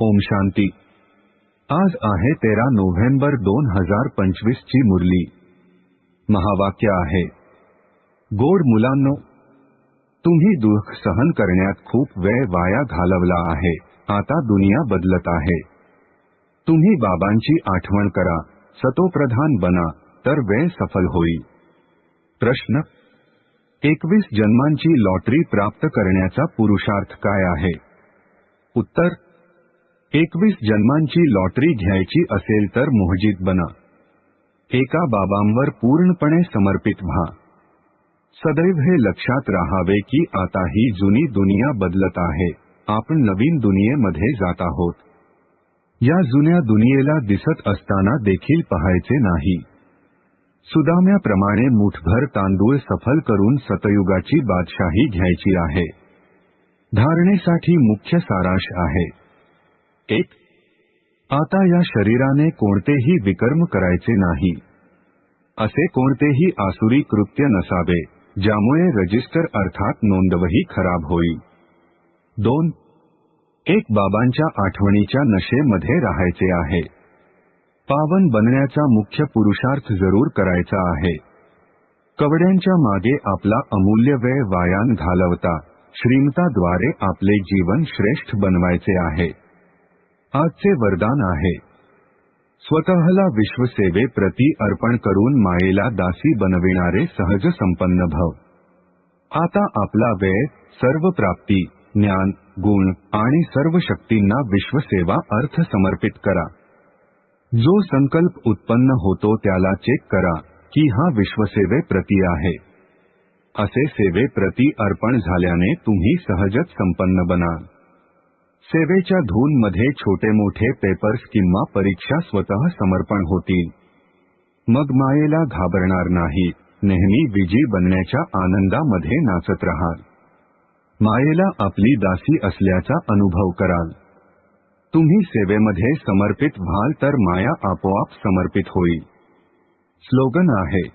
ओम शांती। आज आहे तेरा नोव्हेंबर दोन हजार पंचवीस ची मुरली. महावाक्य आहे गोड मुलांनो तुम्ही दुःख सहन करण्यात खूप वेळ वाया घालवला आहे. आता दुनिया बदलत आहे. तुम्ही बाबांची आठवण करा सतोप्रधान बना तर वेळ सफल होईल. प्रश्न एकवीस जन्मांची लॉटरी प्राप्त करण्याचा पुरुषार्थ काय आहे? उत्तर एकवीस जन्मांची लॉटरी घ्यायची असेल तर मोहजित बना. एका बाबांवर पूर्णपणे समर्पित व्हा. सदैव हे लक्षात राहावे की आता ही जुनी दुनिया बदलत आहे. आपण नवीन दुनियेमध्ये जात आहोत. या जुन्या दुनियेला दिसत असताना देखील पाहायचे नाही. सुदाम्याप्रमाणे मुठभर तांदूळ सफल करून सतयुगाची बादशाही घ्यायची आहे. धारणेसाठी मुख्य सारांश आहे. एक आता या शरीराने कोणतेही विकर्म करायचे नाही. असे कोणतेही आसुरी कृत्य नसावे ज्यामुळे रजिस्टर अर्थात नोंदवही खराब होईल. दोन एक बाबांच्या आठवणीच्या नशेमध्ये राहायचे आहे. पावन बनण्याचा मुख्य पुरुषार्थ जरूर करायचा आहे. कवड्यांच्या मागे आपला अमूल्य वेळ वायान घालवता श्रीमताद्वारे आपले जीवन श्रेष्ठ बनवायचे आहे. आजचे वरदान आहे. स्वतःला विश्वसेवेप्रती अर्पण करून मायेला दासी बनविणारे सहज संपन्न भव. आता आपला वेळ सर्व प्राप्ती ज्ञान गुण आणि सर्व शक्तींना विश्वसेवा अर्थ समर्पित करा. जो संकल्प उत्पन्न होतो त्याला चेक करा की हा विश्वसेवेप्रती आहे. असे सेवेप्रती अर्पण झाल्याने तुम्ही सहजच संपन्न बनाल. सेवेच्या धूनमध्ये छोटे मोठे पेपर्स किंवा परीक्षा स्वतः समर्पण होतील. मग मायेला घाबरणार नाही. नेहमी विजयी बनण्याच्या आनंदामध्ये नाचत राहाल. मायेला आपली दासी असल्याचा अनुभव कराल. तुम्ही सेवेमध्ये समर्पित व्हाल तर माया आपोआप समर्पित होईल. स्लोगन आहे.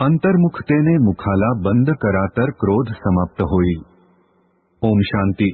अंतर्मुखतेने मुखाला बंद करा तर क्रोध समाप्त होईल. ओम शांती.